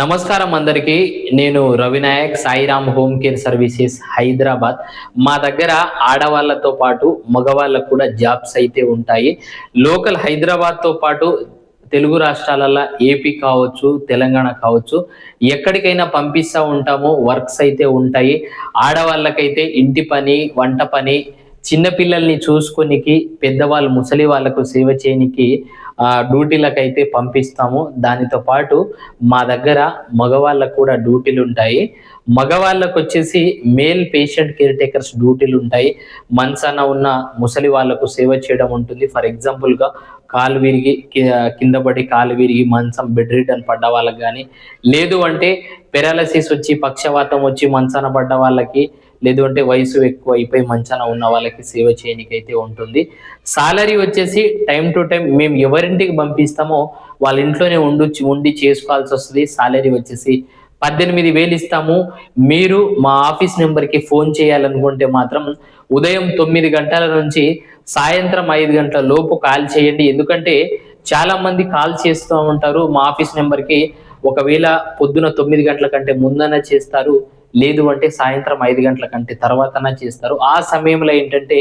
నమస్కారం అందరికీ. నేను Ravinayak Sairam home care services Hyderabad. మా దగ్గర ఆడవాళ్ళతో పాటు మగవాళ్ళకు కూడా జాబ్స్ అయితే ఉంటాయి. లోకల్ హైదరాబాద్తో పాటు తెలుగు రాష్ట్రాలలో ఏపీ కావచ్చు తెలంగాణ కావచ్చు ఎక్కడికైనా పంపిస్తూ ఉంటాము వర్క్స్ అయితే ఉంటాయి. ఆడవాళ్ళకైతే ఇంటి పని వంట పని చిన్నపిల్లల్ని చూసుకొనికి పెద్దవాళ్ళు ముసలి వాళ్ళకు సేవ చేయనికి డ్యూటీలకైతే డ్యూటీలకు అయితే పంపిస్తాము. దానితో పాటు మా దగ్గర మగవాళ్ళకు కూడా డ్యూటీలు ఉంటాయి మగవాళ్ళకు వచ్చేసి మేల్ పేషెంట్ కేర్ టేకర్స్ డ్యూటీలు ఉంటాయి మంచాన ఉన్న ముసలి వాళ్ళకు సేవ చేయడం ఉంటుంది. ఫర్ ఎగ్జాంపుల్గా కాలు విరిగి కింద పడి కాలు విరిగి మంచం బెడ్ రిటర్న్ పడ్డ వాళ్ళకి కానీ లేదు అంటే పెరాలసిస్ వచ్చి పక్షవాతం వచ్చి మంచాన పడ్డ వాళ్ళకి లేదు అంటే వయసు ఎక్కువ అయిపోయి మంచాన ఉన్న వాళ్ళకి సేవ చేయడానికి ఉంటుంది. సాలరీ వచ్చేసి టైం టు టైం మేము ఎవరింటికి పంపిస్తామో వాళ్ళ ఇంట్లోనే ఉండు ఉండి చేసుకోవాల్సి వస్తుంది. సాలరీ వచ్చేసి పద్దెనిమిది వేలు ఇస్తాము. మీరు మా ఆఫీస్ నెంబర్కి ఫోన్ చేయాలనుకుంటే మాత్రం ఉదయం తొమ్మిది గంటల నుంచి సాయంత్రం ఐదు గంటల లోపు కాల్ చేయండి. ఎందుకంటే చాలా మంది కాల్ చేస్తూ ఉంటారు. మా ఆఫీస్ నెంబర్కి ఒకవేళ పొద్దున తొమ్మిది గంటల కంటే ముందన చేస్తారు. లేదు అంటే సాయంత్రం ఐదు గంటల కంటే తర్వాతన చేస్తారు. ఆ సమయంలో ఏంటంటే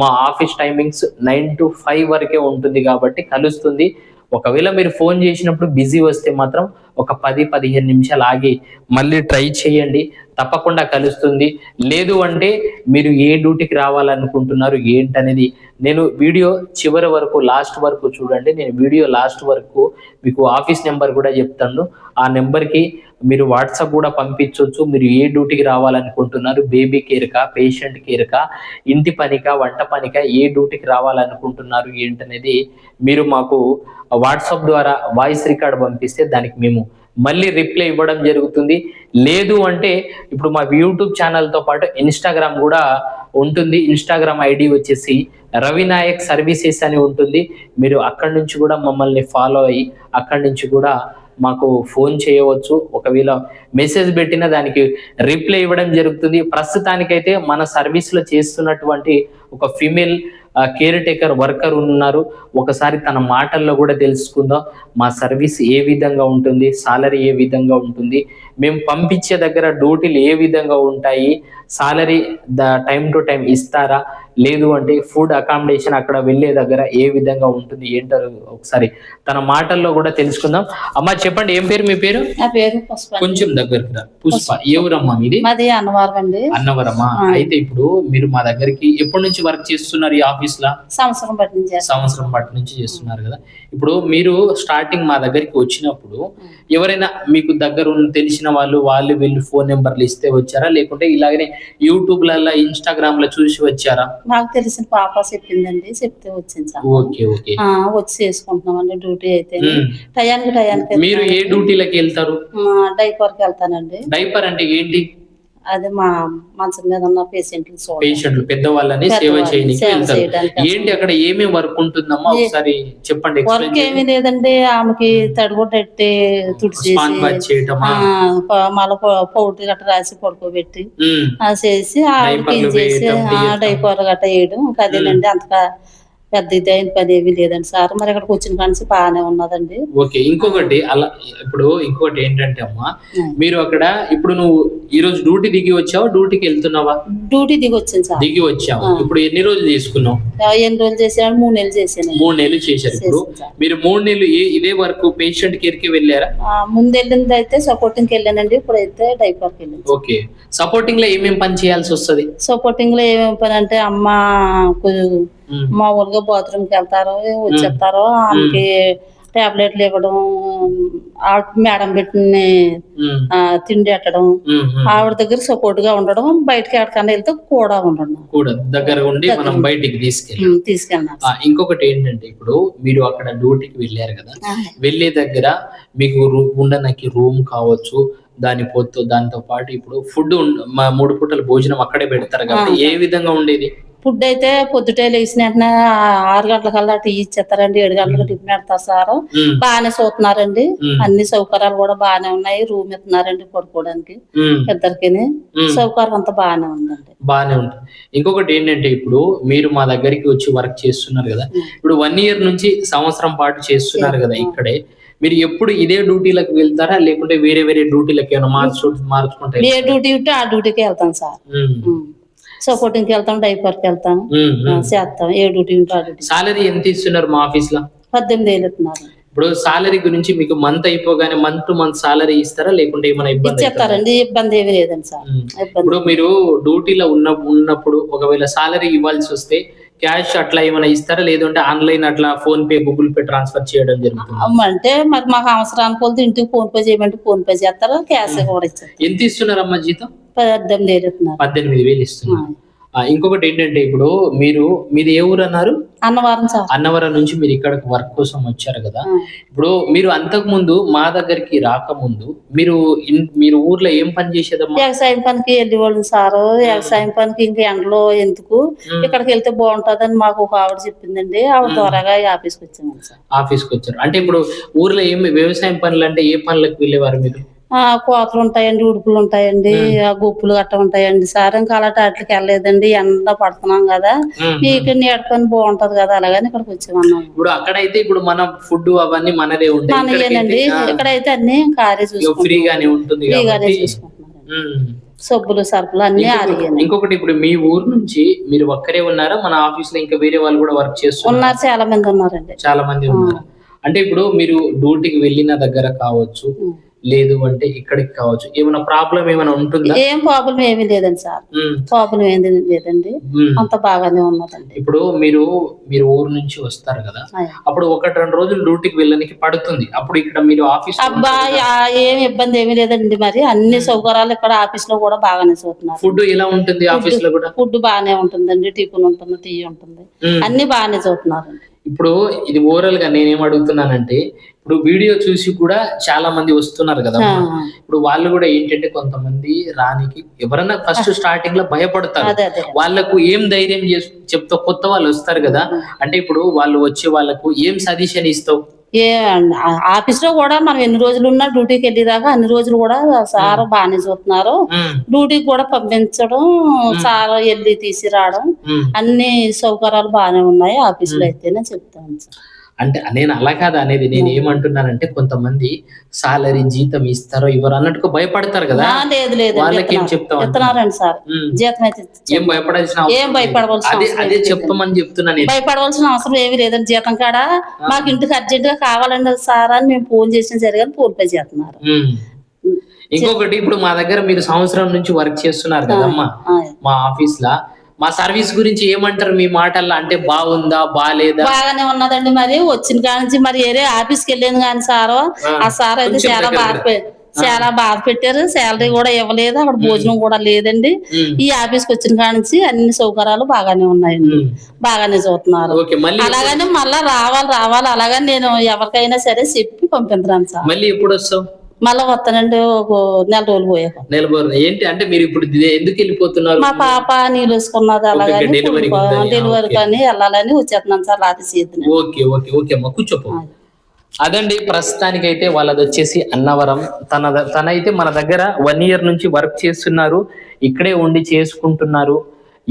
మా office timings nine to five వరకే ఉంటుంది కాబట్టి కలుస్తుంది. ఒకవేళ మీరు ఫోన్ చేసినప్పుడు బిజీ వస్తే మాత్రం ఒక పది పదిహేను నిమిషాలు ఆగి మళ్ళీ ట్రై చేయండి. తప్పకుండా కలుస్తుంది. లేదు అంటే మీరు ఏ డ్యూటీకి రావాలనుకుంటున్నారు ఏంటనేది నేను వీడియో చివరి వరకు లాస్ట్ వరకు చూడండి. నేను వీడియో లాస్ట్ వరకు మీకు ఆఫీస్ నెంబర్ కూడా చెప్తాను. ఆ నెంబర్కి మీరు వాట్సాప్ కూడా పంపించవచ్చు మీరు ఏ డ్యూటీకి రావాలనుకుంటున్నారు బేబీ కేర్కా పేషెంట్ కేర్కా ఇంటి పనికా వంట పనికా ఏ డ్యూటీకి రావాలనుకుంటున్నారు ఏంటనేది మీరు మాకు వాట్సాప్ ద్వారా వాయిస్ రికార్డ్ పంపిస్తే దానికి మేము మళ్ళీ రిప్లై ఇవ్వడం జరుగుతుంది. లేదు అంటే ఇప్పుడు మా యూట్యూబ్ ఛానల్తో పాటు ఇన్స్టాగ్రామ్ కూడా ఉంటుంది. ఇన్స్టాగ్రామ్ ఐడి వచ్చేసి రవినాయక్ సర్వీసెస్ అని ఉంటుంది. మీరు అక్కడి నుంచి కూడా మమ్మల్ని ఫాలో అయ్యి అక్కడి నుంచి కూడా మాకు ఫోన్ చేయవచ్చు. ఒకవేళ మెసేజ్ పెట్టిన దానికి రిప్లై ఇవ్వడం జరుగుతుంది. ప్రస్తుతానికైతే మన సర్వీస్లో చేస్తున్నటువంటి ఒక ఫీమేల్ కేర్ టేకర్ వర్కర్ ఉన్నారు. ఒకసారి తన మాటల్లో కూడా తెలుసుకుందాం. మా సర్వీస్ ఏ విధంగా ఉంటుంది? సాలరీ ఏ విధంగా ఉంటుంది? మేము పంపించే దగ్గర డ్యూటీలు ఏ విధంగా ఉంటాయి? Salary the time to time ఇస్తారా? లేదు అంటే ఫుడ్ అకామిడేషన్ అక్కడ వెళ్ళే దగ్గర ఏ విధంగా ఉంటుంది ఏంటో ఒకసారి తన మాటల్లో కూడా తెలుసుకుందాం. అమ్మ చెప్పండి ఏం పేరు మీ పేరు? నా పేరు పుష్ప. అండి. కొంచెం దగ్గరికి రా పుష్ప ఏ ఊరమ్మా మీది? మాది అన్నవరం అండి. అన్నవరమా? ఆ. అయితే ఇప్పుడు మీరు మా దగ్గరికి ఎప్పటి నుంచి వర్క్ చేస్తున్నారు ఈ ఆఫీస్ లా సంవత్సరం బట్టి నుంచి చేస్తాం. సంవత్సరం పాటు నుంచి చేస్తున్నారు కదా. ఇప్పుడు మీరు స్టార్టింగ్ మా దగ్గరికి వచ్చినప్పుడు ఎవరైనా మీకు దగ్గర ఉన్న తెలిసిన వాళ్ళు వాళ్ళు వీళ్ళు ఫోన్ నెంబర్లు ఇస్తే వచ్చారా? లేకుంటే ఇలాగనే యూట్యూబ్లలో ఇన్స్టాగ్రామ్లో చూసి వచ్చారా? మాకు తెలిసిన పాప చెప్పిందండి చెప్తే వచ్చింది వచ్చి చేసుకుంటున్నామండి డ్యూటీ అయితే. టయానికి టయానికి మీరు ఏ డ్యూటీలకి వెళ్తారు? డైపర్కి వెళ్తానండి. డైపర్ అంటే ఏంటి? అది మా మంచం మీద ఉన్న పేషెంట్లు పేషెంట్లు పెద్దవాళ్ళని సేవ చేయడానికి సేవ వెళ్తారు. చేయడానికి. ఏంటి అక్కడ ఏమేమి వర్క్ ఉంటుందమ్మా? ఒకసారి చెప్పండి వర్క్ ఏమీ లేదండి. ఆమెకి తడిగొట్టెట్టి తుడిచేసి మళ్ళీ పౌడర్ గట్ట రాసి పడుకోబెట్టి చేసి ఆవిడ క్లీన్ చేసి. డైపర్ గట్ట వేయడం ఇంకా అదేనండి. అంతగా పెద్ద ఇదైన పని ఏమీ లేదండి. సార్ మరి ఇక్కడికి వచ్చిన కానిసి బాగానే ఉన్నదండి. ఓకే ఇంకొకటి అలా ఇప్పుడు ఇంకొకటి ఏంటంటే అమ్మా మీరు అక్కడ ఇప్పుడు నువ్వు ఈ రోజు డ్యూటీ దిగి వచ్చావా? డ్యూటీకి వెళ్తున్నావా? డ్యూటీ దిగి వచ్చింది సార్. దిగి వచ్చావు. ఇప్పుడు ఎన్ని రోజులు తీసుకున్నావు ఎన్ని రోజులు చేసాను మూడు నెలలు చేశాను మూడు నెలలు చేశారు ఇప్పుడు. మీరు మూడు నెలలు ఇదే వరకు పేషెంట్ కేర్కి వెళ్ళారా ముందు వెళ్ళింది అయితే సపోర్టింగ్కి వెళ్ళానండి. ఇప్పుడు అయితే డైపర్కి వెళ్ళింది ఓకే. సపోర్టింగ్లో ఏమేం పని చేయాల్సి వస్తది? సపోర్టింగ్లో ఏమేమి పని అంటే అమ్మ మామూలుగా బాత్రూమ్కి వెళ్తారు వచ్చేస్తారు. ఆమెకి టాబ్లెట్లు ఇవ్వడం మేడం పెట్టిన తిండి పెట్టడం. ఆవిడ దగ్గర సపోర్ట్గా ఉండడం బయటకి ఎక్కడికన్నా వెళ్తే కూడా ఉండడం. కూడా దగ్గర ఉండి మనం బయటికి తీసుకెళ్ళి. ఆ, ఇంకొకటి ఏంటంటే ఇప్పుడు మీరు అక్కడ డ్యూటీకి వెళ్ళారు కదా వెళ్ళే దగ్గర మీకు ఉండడానికి రూమ్ కావచ్చు దాని పొత్తు దాంతో పాటు ఇప్పుడు ఫుడ్ మా మూడు పూటల భోజనం అక్కడే పెడతారు కాబట్టి ఏ విధంగా ఉండేది? ఫుడ్ అయితే పొద్దుటే లేచిన వెంటనే ఆరు గంటలకల్లా టీ ఇచ్చేస్తారండి ఏడు గంటలకు టిఫిన్ పెడతారు సార్. బాగానే చూస్తున్నారండి అన్ని సౌకర్యాలు కూడా బాగానే ఉన్నాయి. రూమ్ ఇస్తున్నారండి పడుకోవడానికి ఇద్దరికి. సౌకర్యం అంతా బాగానే ఉందండి. బాగానే ఉంటుంది ఇంకొకటి ఏంటంటే ఇప్పుడు మీరు మా దగ్గరికి వచ్చి వర్క్ చేస్తున్నారు కదా. ఇప్పుడు వన్ ఇయర్ నుంచి సంవత్సరం పాటు చేస్తున్నారు కదా ఇక్కడే. మీరు ఎప్పుడు ఇదే డ్యూటీలకు వెళ్తారా? లేకుంటే వేరే వేరే డ్యూటీలకు ఏమైనా మార్చు మార్చుకుంటారు ఏ డ్యూటీ ఉంటే ఆ డ్యూటీకి వెళ్తాం సార్. సపోర్టింగ్కి వెళ్తాం డైపర్కి వెళ్తాం. చేస్తాం. ఏ డ్యూటీ సాలరీ ఎంత ఇస్తున్నారు మా ఆఫీస్లో పద్దెనిమిది వేలు ఇస్తున్నారు. ఇప్పుడు సాలరీ గురించి మీకు మంత్ అయిపోగానే మంత్ టు మంత్ సాలరీ ఇస్తారా? లేకుంటే ఏమైనా ఇబ్బంది? ఇచ్చేస్తారండి ఇబ్బంది ఏమీ లేదండి సార్. ఇప్పుడు మీరు డ్యూటీలో ఉన్న ఉన్నప్పుడు ఒకవేళ సాలరీ ఇవ్వాల్సి వస్తే క్యాష్ అట్లా ఏమైనా ఇస్తారా? లేదంటే ఆన్లైన్ అట్లా PhonePe Google Pay transfer చేయడం జరుగుతుంది? అంటే మరి మాకు అవసరానికి కొలితే ఇంటికి ఫోన్ పే చేయమంటే ఫోన్ పే చేస్తారు? క్యాష్ కూడా ఇచ్చారు ఎంత ఇస్తున్నారమ్మా జీతం? పద్దెనిమిది వేలు ఇస్తున్నారు. పద్దెనిమిది వేలు ఇస్తున్నారు. ఇంకొకటి ఏంటంటే ఇప్పుడు మీరు మీది ఏ ఊరు అన్నారు? అన్నవరం సార్. అన్నవరం నుంచి మీరు ఇక్కడికి వర్క్ కోసం వచ్చారు కదా. ఇప్పుడు మీరు అంతకు ముందు మా దగ్గరికి రాకముందు మీరు మీరు ఊర్లో ఏం పని చేసేదమ్మా? వ్యవసాయం పనికి వెళ్ళేవాళ్ళం సారు. వ్యవసాయం పనికి ఇంక ఎండలో ఎందుకు. ఇక్కడికి వెళ్తే బాగుంటదని మాకు ఒక ఆవిడ చెప్పిందండి. ఆవిడ ద్వారాగా ఈ ఆఫీస్కి సార్. ఆఫీస్కి వచ్చారు. అంటే ఇప్పుడు ఊర్లో ఏం వ్యవసాయం పనులు అంటే ఏ పనులకు వెళ్ళేవారు మీరు? కోతలు ఉంటాయండి ఉడుపులు ఉంటాయండి ఆ గుప్పులు గట్ట ఉంటాయండి. సార్ ఇంకా అలాంటి వాటికి వెళ్ళలేదండి ఎండ పడుతున్నాం కదా. ఇక్కడ నీడ పని బాగుంటది కదా అలాగని ఇక్కడికి వచ్చామన్నాము ఇప్పుడు అక్కడైతే ఇప్పుడు మన ఫుడ్ అవన్నీ మనదే మనయేనండి. ఇక్కడైతే అన్ని కారే చూసుకుంటాం ఫ్రీగానే ఉంటుంది ఫ్రీగానే. సబ్బులు సరుకులు అన్ని ఇంకొకటి- ఆరిగాయి ఇంకొకటి ఇప్పుడు మీ ఊరు నుంచి మీరు ఒక్కరే ఉన్నారా? మన ఆఫీస్లో ఇంకా వేరే వాళ్ళు కూడా వర్క్ చేస్తున్నారు. ఉన్నారు చాలా మంది ఉన్నారండి. చాలా మంది ఉన్నారు. అంటే ఇప్పుడు మీరు డ్యూటీకి వెళ్ళిన దగ్గర కావచ్చు. లేదు అంటే ఇక్కడికి కావచ్చు. ఏమైనా ప్రాబ్లం ఏమైనా ఉంటుందా? ఏం ప్రాబ్లం ఏమీ లేదండి సార్. ప్రాబ్లం ఏమీ లేదండి. అంత బాగానే ఉన్నదండి. ఇప్పుడు మీరు మీరు ఊరు నుంచి వస్తారు కదా. అప్పుడు ఒకటి రెండు రోజులు డ్యూటీకి వెళ్ళడానికి పడుతుంది. అప్పుడు ఇక్కడ మీరు ఆఫీస్ అబ్బా ఏం ఇబ్బంది ఏమీ లేదండి మరి. అన్ని సౌకర్యాలు ఇక్కడ ఆఫీస్లో కూడా బాగానే చూస్తున్నారు. ఫుడ్ ఎలా ఉంటుంది ఆఫీస్లో కూడా? ఫుడ్ బాగానే ఉంటుందండి. టిఫిన్ ఉంటుంది టీ ఉంటుంది. అన్ని బాగానే చూస్తున్నారండి. ఇప్పుడు ఇది ఓవరాల్గా నేనేం అడుగుతున్నానంటే ఇప్పుడు వీడియో చూసి కూడా చాలా మంది వస్తున్నారు కదా ఇప్పుడు వాళ్ళు కూడా ఏంటంటే కొంతమంది రానికి ఎవరన్నా ఫస్ట్ స్టార్టింగ్లో భయపడతారు. వాళ్ళకు ఏం ధైర్యం చేసి చెప్తావు కొత్త వాళ్ళు వస్తారు కదా. అంటే ఇప్పుడు వాళ్ళు వచ్చే వాళ్ళకు ఏం సజెషన్ ఇస్తావు? ఏ ఆఫీస్లో కూడా మనం ఎన్ని రోజులు ఉన్నా డ్యూటీకి వెళ్ళేదాకా అన్ని రోజులు కూడా సార్ బాగానే చూస్తున్నారు. డ్యూటీకి కూడా పంపించడం సార్ వెళ్ళి తీసిరావడం ఉమ్. అన్ని సౌకర్యాలు బాగానే ఉన్నాయి ఆఫీస్లో అయితేనే చెప్తాను సార్. అంటే నేను అలా కాదు అనేది నేను ఏమంటున్నానంటే కొంతమంది సాలరీ జీతం ఇస్తారో ఇవ్వరు అన్నట్టుగా భయపడతారు కదా. లేదు లేదు వాళ్ళకి ఏం ఇస్తున్నారండి సార్. ఉమ్. జీతం అయితే ఏం భయపడాల్సిన ఏం. భయపడవలసిన అదే అవసరం అదే లేదు. చెప్పమని చెప్తున్నా నేను. భయపడవలసిన అవసరం ఏమీ లేదండి. జీతం కాడ? మాకు ఇంటికి అర్జెంట్గా కావాలండి సార్ అని మేము ఫోన్ చేసిన సరిగా ఫోన్ పే చేస్తున్నారు. ఇంకొకటి ఇప్పుడు మా దగ్గర మీరు సంవత్సరం నుంచి వర్క్ చేస్తున్నారు కదమ్మా. ఆ, మా ఆఫీస్ లా మా సర్వీస్ గురించి ఏమంటారు? మీ మాటల్లో అంటే బాగుందా బాలేదా? బాగానే ఉన్నదండి మరి. వచ్చిన కాడ నుంచి మరి వేరే ఆఫీస్కి వెళ్ళాను కానీ సార్ ఆ సార్ అయితే చాలా పె- చాలా బాధ పెట్టారు. శాలరీ కూడా ఇవ్వలేదు. అక్కడ భోజనం కూడా లేదండి. ఈ ఆఫీస్కి వచ్చిన కాడ నుంచి అన్ని సౌకర్యాలు బాగానే ఉన్నాయండి. బాగానే చూస్తున్నారు. అలాగని మళ్ళా రావాలి రావాలి. అలాగని నేను ఎవరికైనా సరే చెప్పి పంపిస్తున్నాను సార్. మళ్ళీ ఎప్పుడు వస్తావు? మళ్ళా వస్తానండి ఒక నెల రోజులు పోయాక నెలబోరు ఏంటి? అంటే మీరు ఇప్పుడు ఎందుకు వెళ్ళిపోతున్నారు? మా పాప నీళ్ళు వేసుకున్నది అలాగని డెలివరీ. కానీ వెళ్ళాలని వచ్చేస్తున్నాను సార్ అది చేద్దాం ఓకే ఓకే ఓకే అమ్మా కూర్చోపో. అదండి ప్రస్తుతానికైతే వాళ్ళది వచ్చేసి అన్నవరం. తన తనైతే మన దగ్గర వన్ ఇయర్ నుంచి వర్క్ చేస్తున్నారు. ఇక్కడే ఉండి చేసుకుంటున్నారు.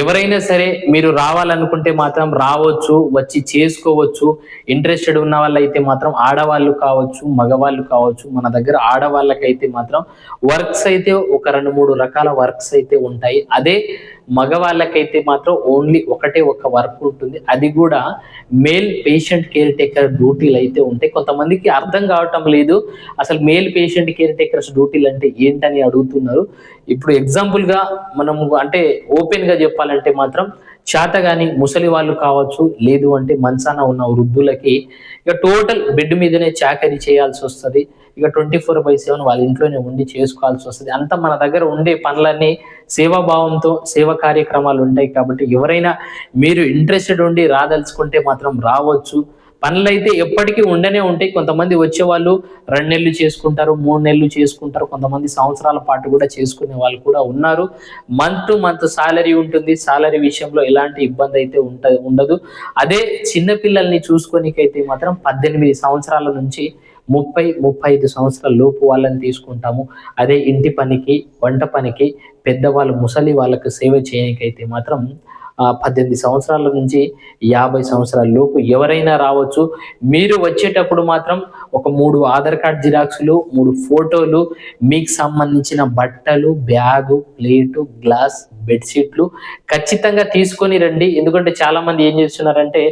ఎవరైనా సరే మీరు రావాలనుకుంటే మాత్రం రావచ్చు వచ్చి చేసుకోవచ్చు. ఇంట్రెస్టెడ్ ఉన్న వాళ్ళైతే మాత్రం ఆడవాళ్ళు కావచ్చు మగవాళ్ళు కావచ్చు మన దగ్గర ఆడవాళ్ళకైతే మాత్రం వర్క్స్ అయితే ఒక రెండు మూడు రకాల వర్క్స్ అయితే ఉంటాయి. అదే మగవాళ్ళకైతే మాత్రం ఓన్లీ ఒకటే ఒక వర్క్ ఉంటుంది. అది కూడా మేల్ పేషెంట్ కేర్ టేకర్ డ్యూటీలు అయితే ఉంటాయి. కొంతమందికి అర్థం కావటం లేదు. అసలు మేల్ పేషెంట్ కేర్ టేకర్స్ డ్యూటీలు అంటే ఏంటని అడుగుతున్నారు. ఇప్పుడు ఎగ్జాంపుల్గా మనము అంటే ఓపెన్గా చెప్పాలంటే మాత్రం చేతగాని ముసలి వాళ్ళు కావచ్చు లేదు అంటే మంచాన ఉన్న వృద్ధులకి ఇక టోటల్ బెడ్ మీదనే చాకరీ చేయాల్సి వస్తుంది. ఇక ట్వంటీ ఫోర్ బై సెవెన్ వాళ్ళ ఇంట్లోనే ఉండి చేసుకోవాల్సి వస్తుంది. అంత మన దగ్గర ఉండే పనులన్నీ సేవాభావంతో సేవ కార్యక్రమాలు ఉంటాయి కాబట్టి ఎవరైనా మీరు ఇంట్రెస్టెడ్ ఉండి రాదలుచుకుంటే మాత్రం రావచ్చు. పనులు అయితే ఎప్పటికీ ఉండనే ఉంటాయి. కొంతమంది వచ్చేవాళ్ళు రెండు నెలలు చేసుకుంటారు మూడు నెలలు చేసుకుంటారు. కొంతమంది సంవత్సరాల పాటు కూడా చేసుకునే వాళ్ళు కూడా ఉన్నారు. మంత్ టు మంత్ సాలరీ ఉంటుంది. సాలరీ విషయంలో ఎలాంటి ఇబ్బంది అయితే ఉంట ఉండదు. అదే చిన్న పిల్లల్ని చూసుకోనికైతే మాత్రం పద్దెనిమిది సంవత్సరాల నుంచి ముప్పై ముప్పై ఐదు సంవత్సరాల లోపు వాళ్ళని తీసుకుంటాము. అదే ఇంటి పనికి వంట పనికి పెద్దవాళ్ళు ముసలి వాళ్ళకు సేవ చేయడానికైతే మాత్రం పద్దెనిమిది సంవత్సరాల నుంచి యాభై సంవత్సరాల లోపు ఎవరైనా రావచ్చు. మీరు వచ్చేటప్పుడు మాత్రం ఒక మూడు ఆధార్ కార్డ్ జిరాక్స్లు మూడు ఫోటోలు మీకు సంబంధించిన బట్టలు బ్యాగు ప్లేటు గ్లాస్ బెడ్షీట్లు ఖచ్చితంగా తీసుకొని రండి. ఎందుకంటే చాలా మంది ఏం చేస్తున్నారంటే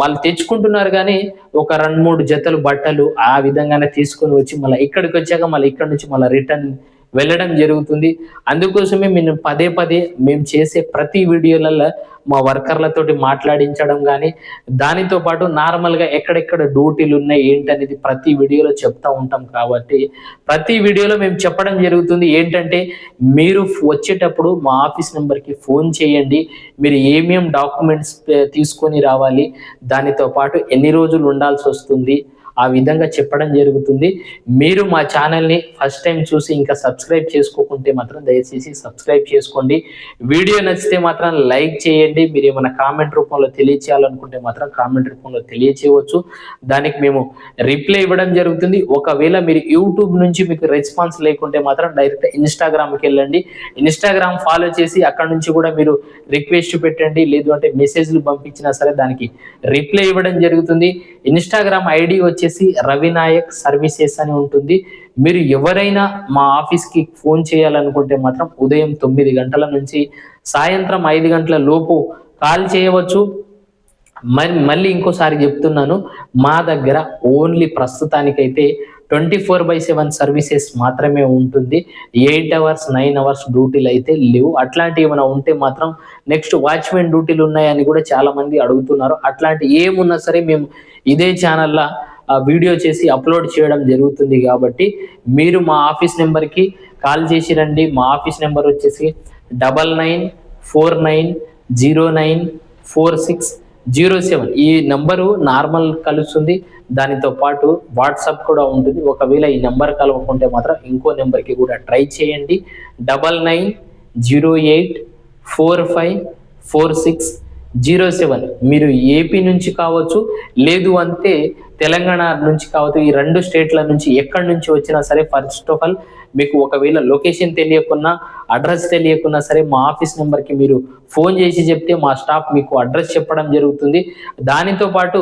వాళ్ళు తెచ్చుకుంటున్నారు కానీ ఒక రెండు మూడు జతలు బట్టలు ఆ విధంగానే తీసుకొని వచ్చి మళ్ళీ ఇక్కడికి వచ్చాక మళ్ళీ ఇక్కడ నుంచి మళ్ళీ రిటర్న్ వెళ్ళడం జరుగుతుంది. అందుకోసమే మేము పదే పదే మేము చేసే ప్రతి వీడియోలలో మా వర్కర్లతోటి మాట్లాడించడం కానీ దానితో పాటు నార్మల్గా ఎక్కడెక్కడ డ్యూటీలు ఉన్నాయి ఏంటనేది ప్రతి వీడియోలో చెప్తా ఉంటాం కాబట్టి ప్రతి వీడియోలో మేము చెప్పడం జరుగుతుంది. ఏంటంటే మీరు వచ్చేటప్పుడు మా ఆఫీస్ నెంబర్కి ఫోన్ చేయండి. మీరు ఏమేం డాక్యుమెంట్స్ తీసుకొని రావాలి దానితో పాటు ఎన్ని రోజులు ఉండాల్సి వస్తుంది ఆ విధంగా చెప్పడం జరుగుతుంది. మీరు మా ఛానల్ని ఫస్ట్ టైం చూసి ఇంకా సబ్స్క్రైబ్ చేసుకోకుంటే మాత్రం దయచేసి సబ్స్క్రైబ్ చేసుకోండి. వీడియో నచ్చితే మాత్రం లైక్ చేయండి. మీరు ఏమైనా కామెంట్ రూపంలో తెలియచేయాలనుకుంటే మాత్రం కామెంట్ రూపంలో తెలియచేయవచ్చు. దానికి మేము రిప్లై ఇవ్వడం జరుగుతుంది. ఒకవేళ మీరు యూట్యూబ్ నుంచి మీకు రెస్పాన్స్ లేకుంటే మాత్రం డైరెక్ట్ ఇన్స్టాగ్రామ్కి వెళ్ళండి. ఇన్స్టాగ్రామ్ ఫాలో చేసి అక్కడ నుంచి కూడా మీరు రిక్వెస్ట్ పెట్టండి. లేదు అంటే మెసేజ్లు పంపించినా సరే దానికి రిప్లై ఇవ్వడం జరుగుతుంది. ఇన్స్టాగ్రామ్ ఐడి వచ్చి వచ్చేసి రవినాయక్ సర్వీసెస్ అని ఉంటుంది. మీరు ఎవరైనా మా ఆఫీస్కి ఫోన్ చేయాలనుకుంటే మాత్రం ఉదయం తొమ్మిది గంటల నుంచి సాయంత్రం ఐదు గంటల లోపు కాల్ చేయవచ్చు. మరి మళ్ళీ ఇంకోసారి చెప్తున్నాను మా దగ్గర ఓన్లీ ప్రస్తుతానికైతే twenty four by seven services మాత్రమే ఉంటుంది. ఎయిట్ అవర్స్ నైన్ అవర్స్ డ్యూటీలు అయితే లేవు. అట్లాంటివి ఏమైనా ఉంటే మాత్రం నెక్స్ట్ వాచ్మెన్ డ్యూటీలు ఉన్నాయని కూడా చాలా మంది అడుగుతున్నారు. అట్లాంటి ఏమున్నా సరే మేము ఇదే ఛానల్లో వీడియో చేసి అప్లోడ్ చేయడం జరుగుతుంది కాబట్టి మీరు మా ఆఫీస్ నెంబర్కి కాల్ చేసి రండి. మా ఆఫీస్ నెంబర్ వచ్చేసి double nine four nine zero nine four six zero seven. ఈ నంబరు నార్మల్ కలుస్తుంది. దానితో పాటు వాట్సాప్ కూడా ఉంటుంది. ఒకవేళ ఈ నెంబర్ కలవకుంటే మాత్రం ఇంకో నెంబర్కి కూడా ట్రై చేయండి. Double nine zero eight four five four six zero seven. మీరు ఏపీ నుంచి కావచ్చు లేదు అంటే తెలంగాణ నుంచి కావచ్చు ఈ రెండు స్టేట్ల నుంచి ఎక్కడి నుంచి వచ్చినా సరే ఫస్ట్ ఆఫ్ ఆల్ మీకు ఒకవేళ లొకేషన్ తెలియకున్నా అడ్రస్ తెలియకున్నా సరే మా ఆఫీస్ నెంబర్కి మీరు ఫోన్ చేసి చెప్తే మా స్టాఫ్ మీకు అడ్రస్ చెప్పడం జరుగుతుంది. దానితో పాటు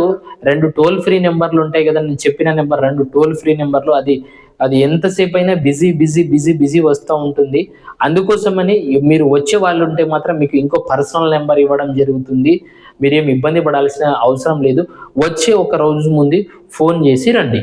రెండు టోల్ ఫ్రీ నెంబర్లు ఉంటాయి కదా నేను చెప్పిన నెంబర్ రెండు టోల్ ఫ్రీ నెంబర్లు అది అది ఎంతసేపు అయినా బిజీ బిజీ బిజీ బిజీ వస్తూ ఉంటుంది. అందుకోసమని మీరు వచ్చే వాళ్ళు ఉంటే మాత్రం మీకు ఇంకో పర్సనల్ నెంబర్ ఇవ్వడం జరుగుతుంది. మీరేం ఇబ్బంది పడాల్సిన అవసరం లేదు. వచ్చే ఒక రోజు ముందు ఫోన్ చేసి రండి.